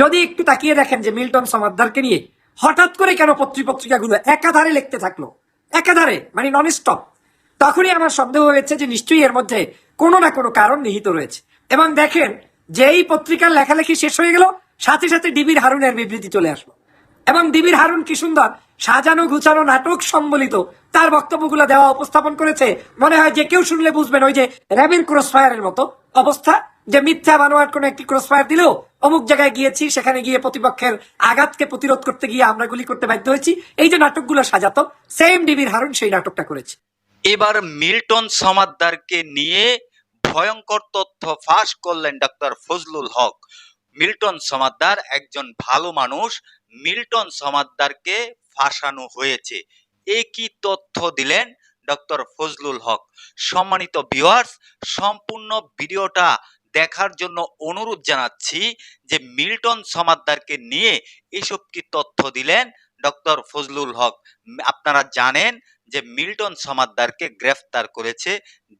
যদি একটু তাকিয়ে দেখেন যে মিল্টন সমাদ্দারকে নিয়ে হঠাৎ করে কেন পত্রিপত্রিকাগুলো একাধারে লিখতে থাকল? একাধারে মানে নন স্টপ তখনই আমার সন্দেহ হয়েছে যে নিশ্চয়ই এর মধ্যে কোনো না কোনো কারণ নিহিত রয়েছে। এবং দেখেন যেই পত্রিকার লেখালেখি শেষ হয়ে গেল, সাথে সাথে ডিবির হারুনের বিবৃতি চলে আসলো। এবং ডিবির হারুন কি সুন্দর, সাজানো গুছানো নাটক সম্বলিত তার বক্তব্যগুলো দেওয়া উপস্থাপন করেছে। মনে হয় যে কেউ শুনলে বুঝবেন ওই যে র্যাবের ক্রস ফায়ারের মতো অবস্থা। যে মিথ্যা বানোয়ার কোন একটি ক্রস ফায়ার দিলেও অমুক জায়গায় গিয়েছি, সেখানে গিয়ে প্রতিপক্ষের আঘাতকে প্রতিরোধ করতে গিয়ে আমরা গুলি করতে বাধ্য হয়েছি। এই যে নাটকগুলো সাজাতো সেম ডিবির হারুন সেই নাটকটা করেছে। এবার মিল্টন সমাদ্দারকে নিয়ে ভয়ঙ্কর তথ্য ফাঁস করলেন ডক্টর ফজলুল হক। মিল্টন সমাদ্দার একজন ভালো মানুষ, মিল্টন সমাদ্দারকে ফাঁসানো হয়েছে। এ কি তথ্য দিলেন ডক্টর ফজলুল হক? সম্মানিত ভিউয়ার্স সম্পূর্ণ ভিডিওটা দেখার জন্য অনুরোধ জানাচ্ছি যে মিল্টন সমাদ্দারকে নিয়ে এসব কি তথ্য দিলেন ডক্টর ফজলুল হক? আপনারা জানেন যে মিল্টন সমাদ্দারকে গ্রেফতার করেছে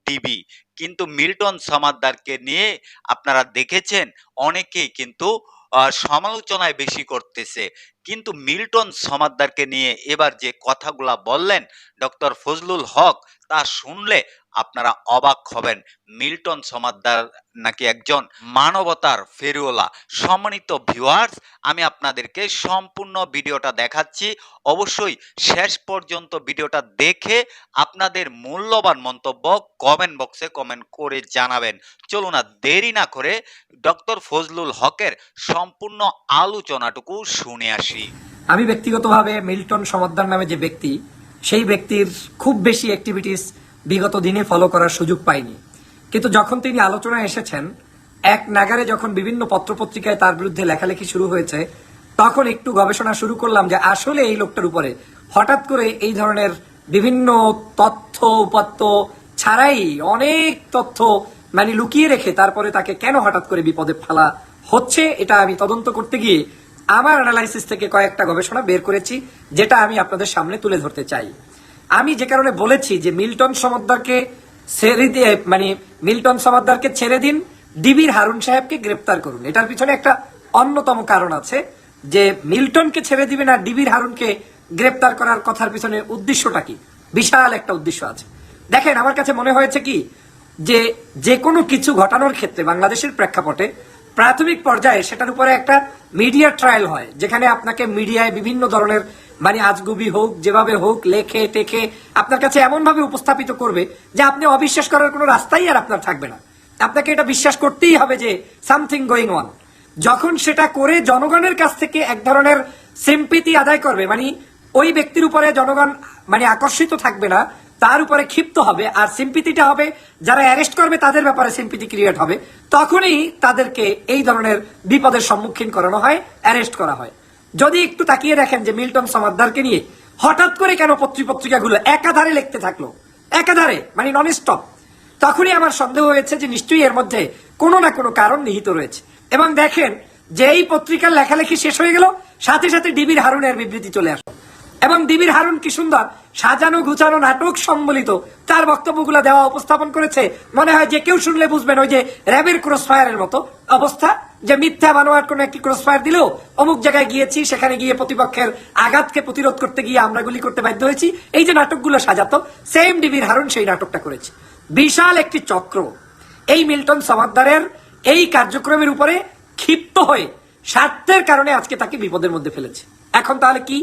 ডিবি। কিন্তু মিল্টন সমাদ্দারকে নিয়ে আপনারা দেখেছেন অনেকেই কিন্তু সমালোচনায় বেশি করতেছে। কিন্তু মিল্টন সমাদ্দারকে নিয়ে এবার যে কথাগুলা বললেন ডক্টর ফজলুল হক, তা শুনলে আপনারা অবাক হবেন। মিল্টন সমাদ্দার নাকি একজন মানবতার ফেরিওলা। সম্মানিত ভিউয়ার্স, আমি আপনাদেরকে সম্পূর্ণ ভিডিওটা দেখাচ্ছি। অবশ্যই শেষ পর্যন্ত ভিডিওটা দেখে আপনাদের মূল্যবান মন্তব্য কমেন্ট বক্সে কমেন্ট করে জানাবেন। চলুন না দেরি না করে ডক্টর ফজলুল হকের সম্পূর্ণ আলোচনাটুকু শুনে আসি। আমি ব্যক্তিগতভাবে মিল্টন সমদ্দার নামে যে ব্যক্তি, সেই ব্যক্তির খুব বেশি অ্যাক্টিভিটিস বিগত দিনে ফলো করার সুযোগ পাইনি কিন্তু যখন তিনি আলোচনায় এসেছেন, এক নাগারে যখন বিভিন্ন পত্রপত্রিকায় তার বিরুদ্ধে লেখালেখি শুরু হয়েছে, তখন একটু গবেষণা শুরু করলাম যে আসলে এই লোকটার উপরে হঠাৎ করে এই ধরনের বিভিন্ন তথ্য, উপাত্ত ছাড়াই অনেক তথ্য মানে লুকিয়ে রেখে তারপরে তাকে কেন হঠাৎ করে বিপদে ফেলা হচ্ছে, এটা আমি তদন্ত করতে গিয়ে আমার অ্যানালাইসিস থেকে কয়েকটা গবেষণা বের করেছি, যেটা আমি আপনাদের সামনে তুলে ধরতে চাই। আমি যে কারণে বলেছি যে মিল্টন সমদ্দারকে ছেড়ে দিয়ে মানে মিল্টন সমদ্দারকে ছেড়ে দিন, ডিবির হারুন সাহেবকে গ্রেপ্তার করুন। এটার পিছনে একটা অন্যতম কারণ আছে যে মিল্টনকে ছেড়ে দিবেন আর ডিবির হারুনকে গ্রেপ্তার করার কথার পিছনে উদ্দেশ্যটা কি? বিশাল একটা উদ্দেশ্য আছে। দেখেন, আমার কাছে মনে হয়েছে কি যে যে কোনো কিছু ঘটানোর ক্ষেত্রে বাংলাদেশের প্রেক্ষাপটে প্রাথমিক পর্যায়ে সেটার উপরে একটা মিডিয়া ট্রায়াল হয়, যেখানে আপনাকে মিডিয়ায় বিভিন্ন ধরনের মানে আজগুবি হোক, যেভাবে হোক, লেখে, টেখে, আপনার কাছে এমন ভাবে উপস্থাপিত করবে যে আপনি অবিশ্বাস করার কোনো রাস্তাই আর আপনার থাকবে না। আপনাকে এটা বিশ্বাস করতেই হবে যে সামথিং গোয়িং অন যখন সেটা করে জনগণের কাছ থেকে এক ধরনের সিম্পিতি আদায় করবে মানে ওই ব্যক্তির উপরে জনগণ মানে আকর্ষিত থাকবে না, তার উপরে ক্ষিপ্ত হবে আর সিম্পিতিটা হবে, যারা অ্যারেস্ট করবে তাদের ব্যাপারে সিম্পিতি ক্রিয়েট হবে, তখনই তাদেরকে এই ধরনের বিপদের সম্মুখীন করানো হয় অ্যারেস্ট করা হয়। যদি একটু তাকিয়ে দেখেন যে মিল্টন সমাদ্দারকে নিয়ে হঠাৎ করে কেন পত্রিপত্রিকাগুলো একাধারে লিখতে থাকল, একাধারে মানে নন স্টপ তখনই আমার সন্দেহ হয়েছে যে নিশ্চয়ই এর মধ্যে কোনো না কোনো কারণ নিহিত রয়েছে। এবং দেখেন যে এই পত্রিকার লেখালেখি শেষ হয়ে গেল, সাথে সাথে ডিবির হারুনের বিবৃতি চলে আসলো। এবং ডিবির হারুন কি সুন্দর সাজানো গুছানো নাটক সম্বলিত। তার বক্তব্যগুলো দেওয়া উপস্থাপন করেছে। মনে হয় যে কেউ শুনলে বুঝবেন ওই যে র্যাবের ক্রস ফায়ারের মতো অবস্থা। যে মিথ্যা বানোয়ার কোন একটি ক্রস ফায়ার দিলেও অমুক জায়গায় গিয়েছি, সেখানে গিয়ে প্রতিপক্ষের আঘাতকে প্রতিরোধ করতে গিয়ে আমরা গুলি করতে বাধ্য হয়েছি। এই যে নাটকগুলো সাজাতো সেম ডিবির হারুন সেই নাটকটা করেছে। বিশাল একটি চক্র। এই মিল্টন সমাদ্দারের এই কার্যক্রমের উপরে ক্ষিপ্ত হয়ে স্বার্থের কারণে আজকে তাকে বিপদের মধ্যে ফেলেছে। এখন তাহলে কি?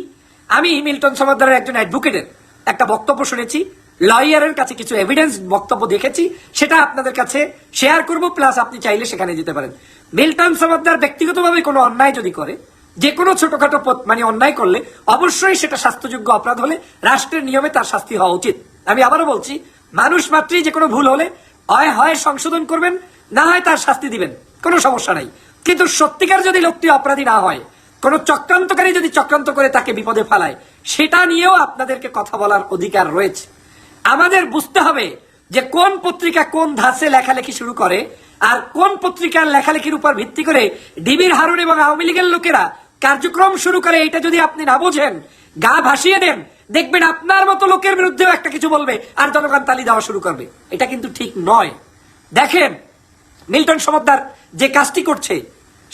আমি মিল্টন সমাদ্দারের একজন অ্যাডভোকেটের একটা বক্তব্য শুনেছি, লয়ারের কাছে কিছু এভিডেন্স বক্তব্য দেখেছি, সেটা আপনাদের কাছে শেয়ার করব প্লাস আপনি চাইলে সেখানে যেতে পারেন। মিল্টন সমাদ্দার ব্যক্তিগতভাবে কোনো অন্যায় যদি করে, যে কোনো ছোটখাটো পথ- মানে অন্যায় করলে, অবশ্যই সেটা স্বাস্থ্যযোগ্য অপরাধ হলে রাষ্ট্রের নিয়মে তার শাস্তি হওয়া উচিত। আমি আবারও বলছি, মানুষ মাত্রই যে কোনো ভুল হলে হয় হয় সংশোধন করবেন, না হয় তার শাস্তি দিবেন, কোনো সমস্যা নাই। কিন্তু সত্যিকার যদি লোকটি অপরাধী না হয় কোন চক্রান্তকারী যদি চক্রান্ত করে তাকে বিপদে ফেলায়, সেটা নিয়েও আপনাদেরকে কথা বলার অধিকার রয়েছে। আমাদের বুঝতে হবে যে কোন পত্রিকা কোন ধাঁচে লেখালেখি শুরু করে আর কোন পত্রিকার লেখালেখির উপর ভিত্তি করে ডিবির হারুন এবং আওয়ামী লীগের লোকেরা কার্যক্রম শুরু করে, এটা যদি আপনি না বোঝেন, গা ভাসিয়ে দেন, দেখবেন আপনার মতো লোকের বিরুদ্ধেও একটা কিছু বলবে আর জনগণ তালি দেওয়া শুরু করবে। এটা কিন্তু ঠিক নয়। দেখেন, মিল্টন সমদ্দার যে কাজটি করছে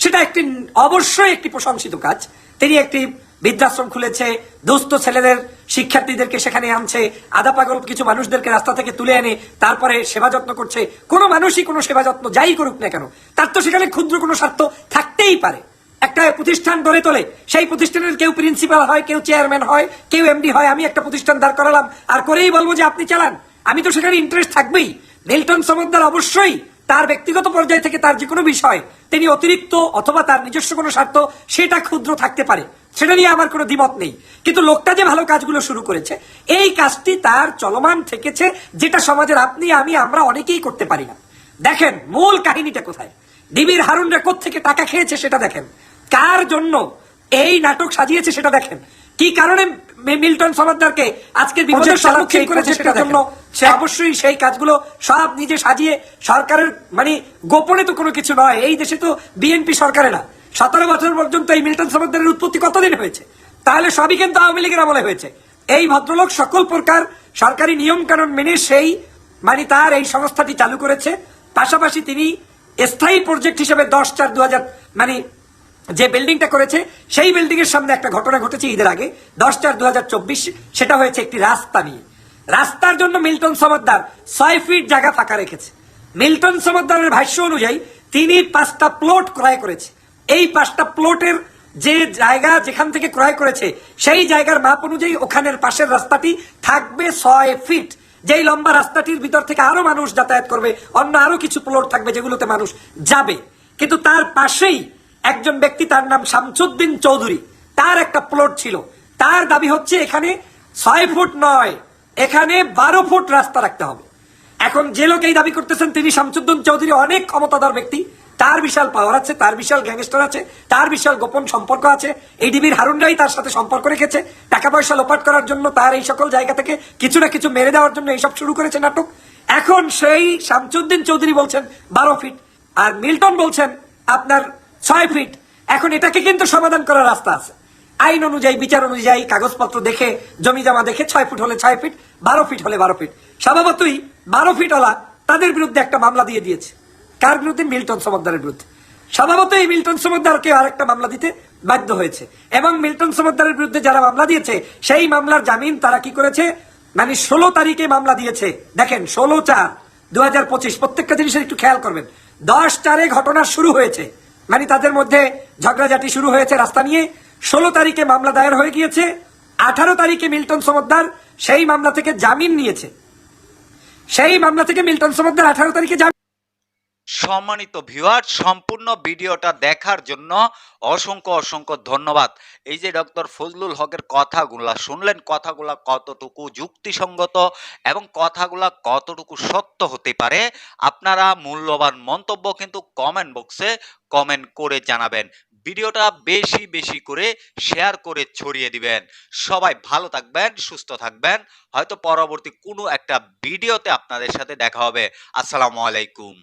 সেটা একটি অবশ্যই একটি প্রশংসিত কাজ। তিনি একটি বৃদ্ধাশ্রম খুলেছে, দুস্থ ছেলেদের শিক্ষার্থীদেরকে সেখানে আনছে আধা পাগল কিছু মানুষদেরকে রাস্তা থেকে তুলে এনে তারপরে সেবা যত্ন করছে। কোনো মানুষই কোনো সেবা যত্ন যাই করুক না কেন, তার তো সেখানে ক্ষুদ্র কোনো স্বার্থ থাকতেই পারে। একটা প্রতিষ্ঠান গড়ে তোলে, সেই প্রতিষ্ঠানের কেউ প্রিন্সিপাল হয়, কেউ চেয়ারম্যান হয়, কেউ এমডি হয়, আমি একটা প্রতিষ্ঠান দাঁড় করালাম। আর করেই বলব যে আপনি চালান। আমি তো সেখানে ইন্টারেস্ট থাকবেই। মিল্টন সমদ্দার অবশ্যই তার ব্যক্তিগত পর্যায় থেকে তার যে কোনো বিষয় তিনি অতিরিক্ত অথবা তার নিজস্ব কোনো স্বার্থ সেটা ক্ষুদ্র থাকতে পারে। সেটা নিয়ে আমার কোনো দ্বিমত নেই। কিন্তু লোকটা যে ভালো কাজগুলো শুরু করেছে এই কাজটি তার চলমান থেকেছে যেটা সমাজের আপনি আমি আমরা অনেকেই করতে পারি না। দেখেন মূল কাহিনীটা কোথায়? ডিবির হারুনরা থেকে টাকা খেয়েছে সেটা দেখেন। কার জন্য এই নাটক সাজিয়েছে সেটা দেখেন। কি কারণে মিল্টন সমাদ্দারকে আজকের বিপদের সম্মুখীন করেছে সেটার জন্য সে অবশ্যই সেই কাজগুলো সব নিজে সাজিয়ে সরকারের মানে গোপনে তো কোনো কিছু নয়। এই দেশে তো বিএনপি সরকারে না। সতেরো বছর পর্যন্ত এই মিল্টন সমাদ্দারের উৎপত্তি কতদিন হয়েছে? তাহলে সবই কিন্তু আওয়ামী লীগের আমলে হয়েছে। এই ভদ্রলোক সকল প্রকার সরকারি নিয়ম কানুন মেনে সেই মানে তার এই সংস্থাটি চালু করেছে। পাশাপাশি তিনি স্থায়ী প্রজেক্ট হিসেবে দশ চার দু মানে যে বিল্ডিংটা করেছে, সেই বিল্ডিং এর সামনে একটা ঘটনা ঘটেছে ঈদের আগে। দশ চার দু সেটা হয়েছে একটি রাস্তা নিয়ে। রাস্তার জন্য মিল্টন সমাদ্দার ছয় ফিট জায়গা ফাঁকা রেখেছে। মিল্টন সমাদ্দারের ভাষ্য অনুযায়ী, তিনি পাঁচটা প্লট ক্রয় করেছে। এই পাঁচটা প্লটের যে জায়গা যেখান থেকে ক্রয় করেছে, সেই জায়গার মাপ অনুযায়ী ওখানের পাশের রাস্তাটি থাকবে ছয় ফিট। যেই লম্বা রাস্তাটির ভিতর থেকে আরও মানুষ যাতায়াত করবে, অন্য আরও কিছু প্লট থাকবে যেগুলোতে মানুষ যাবে। কিন্তু তার পাশেই একজন ব্যক্তি, তার নাম শামসুদ্দিন চৌধুরী, তার একটা প্লট ছিল। তার দাবি হচ্ছে, এখানে ছয় ফুট নয় এখানে বারো ফুট রাস্তা রাখতে হবে। এখন যে লোক এই দাবি করতেছেন, তিনি শামসুদ্দিন চৌধুরী অনেক ক্ষমতাধর ব্যক্তি। তার বিশাল পাওয়ার আছে, তার বিশাল গ্যাংস্টার আছে, তার বিশাল গোপন সম্পর্ক আছে। এই ডিবির হারুনরাই তার সাথে সম্পর্ক রেখেছে। টাকা পয়সা লোপাট করার জন্য তার এই সকল জায়গা থেকে কিছু না কিছু মেরে দেওয়ার জন্য এইসব শুরু করেছে নাটক। এখন সেই শামসুদ্দিন চৌধুরী বলছেন, বারো ফিট আর মিল্টন বলছেন, আপনার ছয় ফিট এখন এটাকে কিন্তু সমাধান করার রাস্তা আছে। আইন অনুযায়ী, বিচার অনুযায়ী কাগজপত্র দেখে, জমি জমা দেখে ছয় ফুট হলে ছয় ফিট, বারো ফিট হলে বারো ফিট। স্বভাবতই বারো ফিট ওলা তাদের বিরুদ্ধে একটা মামলা দিয়ে দিয়েছে। কার বিরুদ্ধে? মিল্টন সমদ্দারের বিরুদ্ধে। স্বভাবত এই মিল্টন সমদ্দারকে আরেকটা মামলা দিতে বাধ্য হয়েছে। এবং মিল্টন সমদ্দারের বিরুদ্ধে যারা মামলা দিয়েছে, সেই মামলার জামিন তারা কি করেছে? মানে ষোলো তারিখে মামলা দিয়েছে। দেখেন, ষোলো চার দু হাজার পঁচিশ, প্রত্যেকটা জিনিসের একটু খেয়াল করবেন। দশ চারে ঘটনা শুরু হয়েছে। মানে তাদের মধ্যে ঝগড়াঝাটি শুরু হয়েছে রাস্তা নিয়ে। ষোলো তারিখে মামলা দায়ের হয়ে গিয়েছে, আঠারো তারিখে মিল্টন সমদ্দার সেই মামলা থেকে জামিন নিয়েছে। সেই মামলা থেকে মিল্টন সমদ্দার আঠারো তারিখে জামিন সম্মানিত ভিউয়ার সম্পূর্ণ ভিডিওটা দেখার জন্য অসংখ্য অসংখ্য ধন্যবাদ। এই যে ডক্টর ফজলুল হকের কথাগুলা, শুনলেন কথাগুলা কতটুকু যুক্তিসঙ্গত এবং কথাগুলা কতটুকু সত্য হতে পারে, আপনারা মূল্যবান মন্তব্য কিন্তু কমেন্ট বক্সে কমেন্ট করে জানাবেন। ভিডিওটা বেশি বেশি করে শেয়ার করে ছড়িয়ে দিবেন। সবাই ভালো থাকবেন, সুস্থ থাকবেন। হয়তো পরবর্তী কোনো একটা ভিডিওতে আপনাদের সাথে দেখা হবে। আসসালামু আলাইকুম।